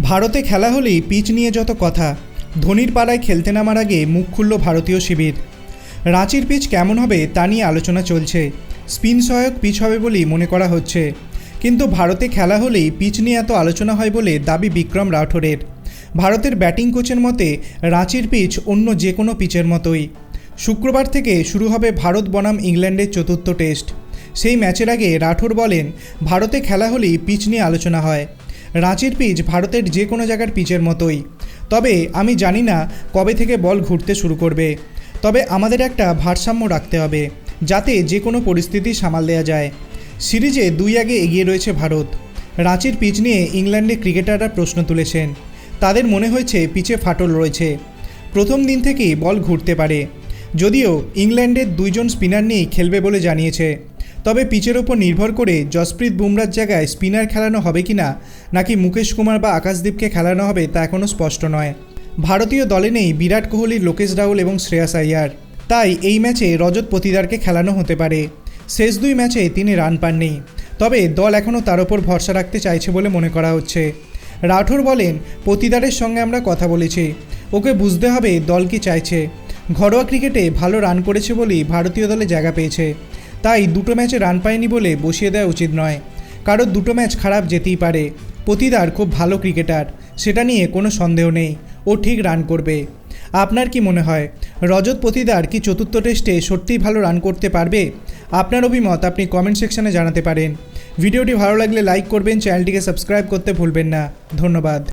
ভারতে খেলা হলেই পিচ নিয়ে যত কথা, ধোনির পাড়ায় খেলতে নামার আগে মুখ খুলল ভারতীয় শিবির। রাঁচির পিচ কেমন হবে তা নিয়ে আলোচনা চলছে। স্পিন সহায়ক পিচ হবে বলেই মনে করা হচ্ছে। কিন্তু ভারতে খেলা হলেই পিচ নিয়ে এত আলোচনা হয় বলে দাবি বিক্রম রাঠোরের। ভারতের ব্যাটিং কোচের মতে, রাঁচির পিচ অন্য যে কোনো পিচের মতোই। শুক্রবার থেকে শুরু হবে ভারত বনাম ইংল্যান্ডের চতুর্থ টেস্ট। সেই ম্যাচের আগে রাঠোর বলেন, ভারতে খেলা হলেই পিচ নিয়ে আলোচনা হয়। রাঁচির পিচ ভারতের যে কোনো জায়গার পিচের মতোই। তবে আমি জানি না কবে থেকে বল ঘুরতে শুরু করবে। তবে আমাদের একটা ভারসাম্য রাখতে হবে, যাতে যে কোনো পরিস্থিতি সামাল দেওয়া যায়। সিরিজে দুই আগে এগিয়ে রয়েছে ভারত। রাঁচির পিচ নিয়ে ইংল্যান্ডের ক্রিকেটাররা প্রশ্ন তুলেছেন। তাদের মনে হয়েছে পিচে ফাটল রয়েছে। প্রথম দিন থেকেই বল ঘুরতে পারে। যদিও ইংল্যান্ডের দুইজন স্পিনার নিয়েই খেলবে বলে জানিয়েছে। তবে পিচের ওপর নির্ভর করে জসপ্রীত বুমরার জায়গায় স্পিনার খেলানো হবে কি না, নাকি মুকেশ কুমার বা আকাশদীপকে খেলানো হবে তা এখনও স্পষ্ট নয়। ভারতীয় দলে নেই বিরাট কোহলি লোকেশ রাহুল এবং শ্রেয়াস আইয়ার। তাই এই ম্যাচে রজত পতিদারকে খেলানো হতে পারে। শেষ দুই ম্যাচে তিনি রান পাননি। তবে দল এখনও তার ওপর ভরসা রাখতে চাইছে বলে মনে করা হচ্ছে। রাঠোর বলেন, পতিদারের সঙ্গে আমরা কথা বলেছি। ওকে বুঝতে হবে দল কি চাইছে। ঘরোয়া ক্রিকেটে ভালো রান করেছে বলেই ভারতীয় দলে জায়গা পেয়েছে। তাই দুটো ম্যাচে রান পায়নি বলে বসিয়ে দেওয়া উচিত নয়। কারণ দুটো ম্যাচ খারাপ যেতেই পারে। পতিদার খুব ভালো ক্রিকেটার, সেটা নিয়ে কোনো সন্দেহ নেই। ও ঠিক রান করবে। আপনার কি মনে হয়, রজত পতিদার কি চতুর্থ টেস্টে সত্যিই ভালো রান করতে পারবে? আপনার অভিমত আপনি কমেন্ট সেকশনে জানাতে পারেন। ভিডিওটি ভালো লাগলে লাইক করবেন, চ্যানেলটিকে সাবস্ক্রাইব করতে ভুলবেন না। ধন্যবাদ।